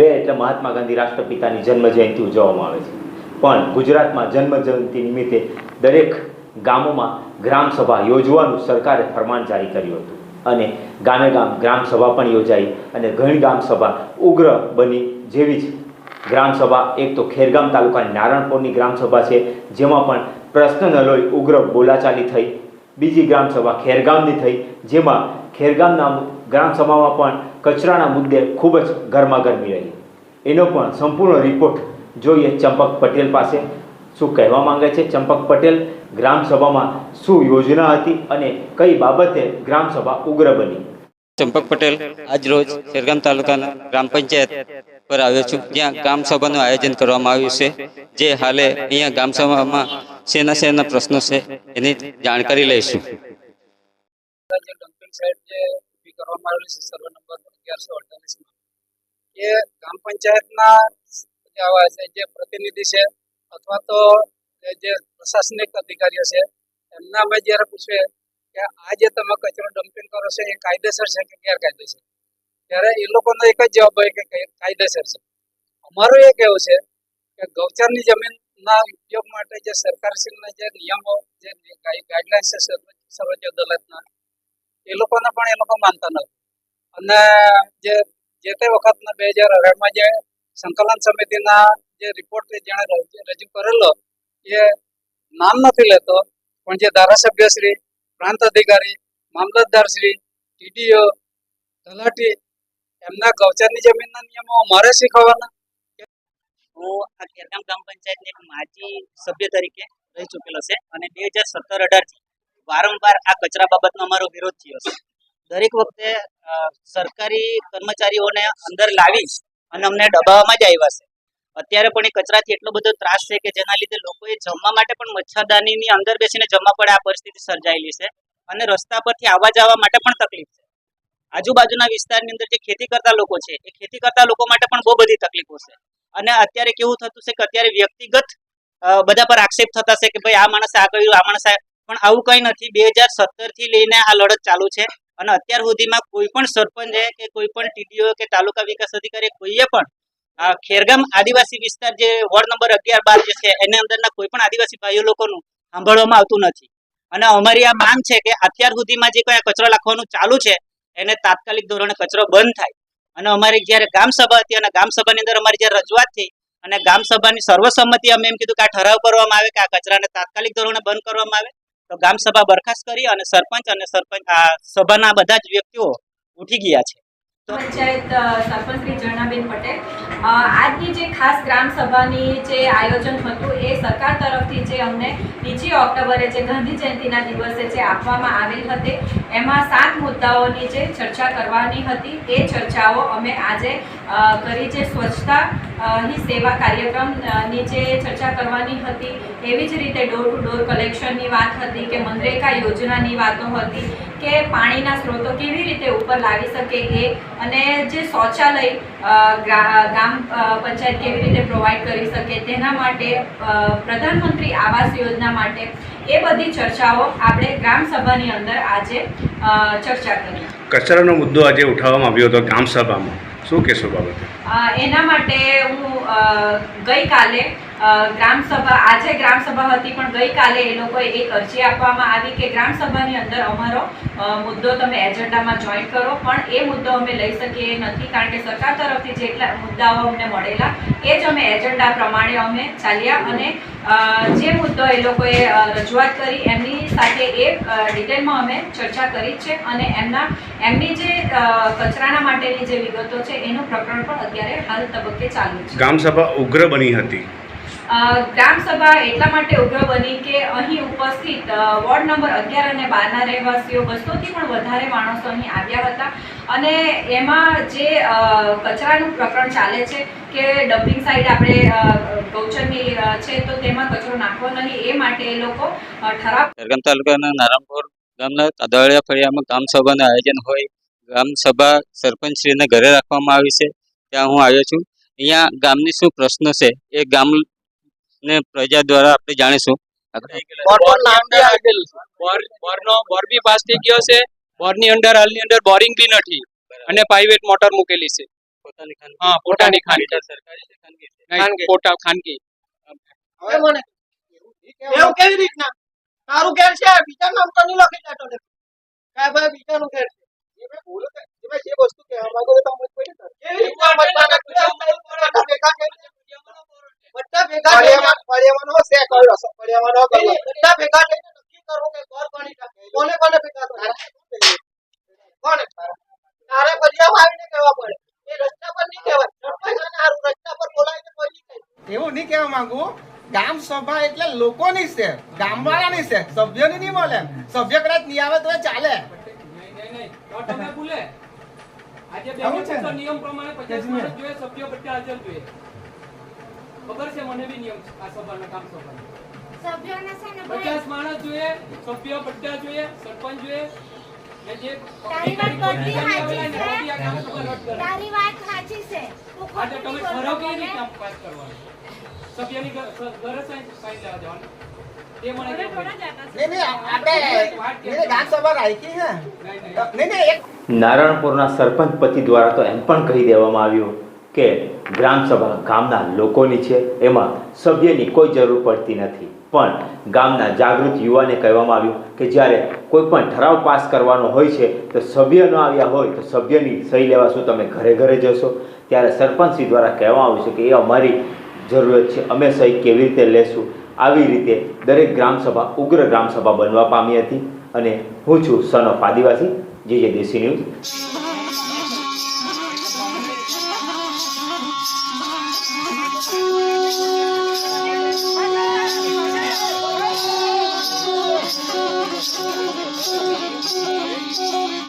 બે એટલે મહાત્મા ગાંધી રાષ્ટ્રપિતાની જન્મ જયંતિ ઉજવવામાં આવે છે. પણ ગુજરાતમાં જન્મ જયંતિ નિમિત્તે દરેક ગામોમાં ગ્રામ સભા યોજવાનું સરકારે ફરમાન જારી કર્યું હતું. અને ગામે ગામ ગ્રામ સભા પણ યોજાઈ અને ઘણી ગામ સભા ઉગ્ર બની જેવી જ ગ્રામ સભા એક તો ખેરગામ તાલુકાની નારણપુરની ગ્રામ સભા છે, જેમાં પણ પ્રશ્ન ન ઉગ્ર બોલાચાલી થઈ. બીજી ગ્રામ સભા ખેરગામની થઈ, જેમાં ખેરગામના ગ્રામ સભામાં પણ કચરાના મુદ્દે ખૂબ જ ગરમાગરમી રહી. એનો પણ સંપૂર્ણ રિપોર્ટ જોઈએ ચંપક પટેલ પાસે. શું કહેવા માંગે છે ચંપક પટેલ? ગ્રામસભામાં શું યોજના હતી અને કઈ બાબતે ગ્રામસભા ઉગ્ર બની? ચંપક પટેલ આજ રોજ ખેરગામ તાલુકાના ગ્રામ પંચાયત પર આવ્યો છું. જ્યાં ગ્રામ સભાનું આયોજન કરવામાં આવ્યું છે. જે હાલે અહીંયા ગ્રામ સભામાં શેના શેના પ્રશ્નો છે એની જાણકારી લઈશું. કરવામાં આવેલી છે. સર્વે નંબર અગિયારસો અડતાલીસમાં. એ ગ્રામ પંચાયતના જે પ્રતિનિધિ છે, અથવા તો જે- પ્રશાસનિક અધિકારીઓ છે, એમના અમે જ્યારે પૂછીએ કે આ જે તમે કચરો ડમ્પિંગ કરો છો, એ કાયદેસર છે કે ગેરકાયદેસર? ત્યારે એ લોકોનો એક જ જવાબ હોય કે કાયદેસર છે. અમારું એ કહેવું છે કે ગૌચરની જમીનના ઉપયોગ માટે જે સરકારશ્રીના જે નિયમો, જે ગાઈડલાઇન્સ છે સર્વોચ્ચ અદાલતના એ લોકોને પણ એ લોકો માનતા નથી. અને જે જે તે વખતના બે હજાર અઢારમાં જે સંકલન સમિતિના જે રિપોર્ટ જેણે રજૂ કરેલો, એ નામ નથી લેતો, પણ જે ધારાસભ્યશ્રી, પ્રાંત અધિકારી મામલતદારશ્રી ટીડીઓ, તલાટી, એમના ગૌચરની જમીનના નિયમો મારે શીખવવાના હું આ ખેરગામ ગ્રામ પંચાયતની એક માજી સભ્ય તરીકે રહી ચૂકેલો છે અને બે હજાર સત્તર અઢારથી વારંવાર આ કચરા બાબતનો અમારો વિરોધ થયો છે. દરેક વખતે સરકારી કર્મચારીઓને અંદર લાવી અને અમને દબાવવામાં જ આવ્યા છે. અત્યારે પણ એ કચરાથી એટલો બધો ત્રાસ છે કે જેના લીધે લોકોએ જમવા માટે પણ મચ્છરદાનીની અંદર બેસીને જમવા પડે આ પરિસ્થિતિ સર્જાયેલી છે અને રસ્તા પરથી આવવા જવા માટે પણ તકલીફ છે. આજુબાજુના વિસ્તારની અંદર જે ખેતી કરતા લોકો છે, એ ખેતી કરતા લોકો માટે પણ બહુ બધી તકલીફો છે. અને અત્યારે કેવું થતું છે કે અત્યારે વ્યક્તિગત બધા પર આક્ષેપ થતા છે કે ભાઈ આ માણસે આ કર્યું, આ માણસે પણ આવું કંઈ નથી. બે હજાર સત્તરથી લઈને આ લડત ચાલુ છે. અને અત્યાર સુધીમાં કોઈ પણ સરપંચે કે કોઈ પણ ટીડીઓ કે તાલુકા વિકાસ અધિકારી કોઈએ પણ ખેરગામ આદિવાસી વિસ્તાર જે વોર્ડ નંબર અગિયાર બાર જે છે, એની અંદરના કોઈ પણ આદિવાસી ભાઈઓ લોકોનું સાંભળવામાં આવતું નથી. અને અમારી આ માંગ છે કે અત્યાર સુધીમાં જે કોઈ કચરો લખવાનું ચાલુ છે, એને તાત્કાલિક ધોરણે કચરો બંધ થાય. અને અમારી જ્યારે ગામ સભા હતી અને ગામ સભાની અંદર અમારી જ્યારે રજૂઆત થઈ અને ગામ સભાની સર્વસંમતિ અમે એમ કીધું કે આ ઠરાવ કરવામાં આવે કે આ કચરાને તાત્કાલિક ધોરણે બંધ કરવામાં આવે તો ગામ સભા બરખાસ્ત કરી અને સરપંચ અને સરપંચ, આ સભાના બધા જ વ્યક્તિઓ ઉઠી ગયા છે. પંચાયત સરપંચ શ્રી ઝરણાબેન આજની જે ખાસ ગ્રામ જે આયોજન હતું એ સરકાર તરફથી જે અમને બીજી ઓક્ટોબરે જે ગાંધી જયંતિના દિવસે જે આપવામાં આવેલ હતી, એમાં સાત મુદ્દાઓની જે ચર્ચા કરવાની હતી. એ ચર્ચાઓ અમે આજે કરી જે સ્વચ્છતા હી સેવા કાર્યક્રમની જે ચર્ચા કરવાની હતી, એવી જ રીતે ડોર ટુ ડોર કલેક્શનની વાત હતી કે મનરેગા યોજનાની વાતો હતી કે પાણીના સ્ત્રોતો કેવી રીતે ઉપર લાવી શકે એ અને જે શૌચાલય ગ્રામ પંચાયત કેવી રીતે પ્રોવાઈડ કરી શકે તેના માટે પ્રધાનમંત્રી આવાસ યોજના માટે એ બધી ચર્ચાઓ આપણે ગ્રામસભાની અંદર આજે ચર્ચા કરી. કચરાનો મુદ્દો આજે ઉઠાવવામાં આવ્યો હતો ગ્રામસભામાં શું કહેશો બાબતે? એના માટે હું ગઈકાલે ગ્રામ સભા, આજે ગ્રામ સભા હતી, પણ ગઈકાલે એ લોકોએ એક અરજી આપવામાં આવી કે ગ્રામ સભાની અંદર અમારો મુદ્દો તમે એજન્ડામાં જોઈન કરો. પણ એ મુદ્દો અમે લઈ શકીએ નથી, કારણ કે સરકાર તરફથી જેટલા મુદ્દાઓ અમને મળેલા, એ જ અમે એજન્ડા પ્રમાણે અમે ચાલ્યા અને જે મુદ્દો એ લોકોએ રજૂઆત કરી, એમની સાથે એ ડિટેલમાં અમે ચર્ચા કરી છે અને એમના, એમની જે કચરાના માટેની જે વિગતો છે, એનું પ્રકરણ પણ અત્યારે હાલ તબક્કે ચાલુ છે. ગ્રામસભા ઉગ્ર બની હતી. ગ્રામ સભા એટલા માટે ઉગ્ર બની કે અહીં ઉપસ્થિત વોર્ડ નંબર અગિયાર અને બારના રહેવાસીઓ બસોથી પણ વધારે માણસો અહીં આવ્યા હતા. અને એમાં જે કચરાનું પ્રકરણ ચાલે છે કે ડમ્પિંગ સાઈડ આપણે ગૌચરની છે તો તેમાં કચરો નાખવો નહીં, એ માટે એ લોકો ઠરાવ તાલુકાના નારાયણપુર ગામના તાદળિયા ફળિયામાં ગ્રામ આયોજન હોય. ગ્રામ સભા સરપંચશ્રીને ઘરે રાખવામાં આવી છે. ત્યાં હું આવ્યો છું. અહીંયા ગામની શું પ્રશ્નો છે? એ ગામ ને પ્રજા દ્વારા આપણે જાણીશું. બોરનું નામ બી આવી ગયેલું છે. બોર બોરનો બોર બી પાસ થઈ ગયો છે. બોરની અંદર હાલની અંદર બોરિંગ બી નથી. અને પ્રાઇવેટ મોટર મૂકેલી છે. પોતાની ખાનગી. હા પોતાની ખાનગી. સરકારી છે ખાનગી. એવું કેવી રીતના? તારું ઘેર છે બીજા નામ તો નહીં લખી દેતો કાંઈ ભાઈ બીજાનું ઘેર છે. જે વસ્તુ કહેવા માંગુ તો સમજ પડી? કેવી રીતના મતદાન બધા ભેગા પર્યાવરણ પર્યાવરણ બધા કર્યો છે પર્યાવરણ? પર્યાવરણનો બધા ભેગા થઈને નક્કી કરો કે ઘર બની શકે. કોને કોને ભેગા થાય કોને? તારે? ફરિયામાં આવીને કહેવા પડે. એ રસ્તા પર નહીં કહેવાય. સરપંચ અને રસ્તા પર બોલાવીને કોઈ નહીં કહે. એવું નહીં કહેવા માંગુ. ગામ સભા એટલે લોકોની છે ગામવાળાની છે સભ્યોની નહીં બોલે સભ્ય કદાચ નહીં આવે તો ચાલે. તો આજે બે છે નિયમ પ્રમાણે પચાસ માણસ જોઈએ સભ્યો બધા હાજર જોઈએ. ખબર છે મને બી નિયમ આ સભાનો કામ સભાનો? પચાસ માણસ જોઈએ સભ્યો બધા જોઈએ સરપંચ જોઈએ. ને જે તારી વાત સાચી કામ છે. તું તમે બોલતો કેવી રીતે મને. પાસ કરવાનું? સભ્યની ઘ- સાઈન સાઈન લેવા જવાનું? નારાયણપુરના સરપંચ પતિ દ્વારા તો એમ પણ કહી દેવામાં આવ્યું કે ગ્રામસભા ગામના લોકોની છે, એમાં સભ્યની કોઈ જરૂર પડતી નથી. પણ ગામના જાગૃત યુવાને કહેવામાં આવ્યું કે જ્યારે કોઈ પણ ઠરાવ પાસ કરવાનો હોય છે, તો સભ્ય ન આવ્યા હોય તો સભ્યની સહી લેવા શું તમે ઘરે ઘરે જશો? ત્યારે સરપંચશ્રી દ્વારા કહેવામાં આવ્યું છે કે એ અમારી જરૂરત છે, અમે સહી કેવી રીતે લેશું? આવી રીતે દરેક ગ્રામસભા ઉગ્ર ગ્રામસભા બનવા પામી હતી. અને હું છું સન ઓફ આદિવાસી, જે જે દેશી ન્યૂઝ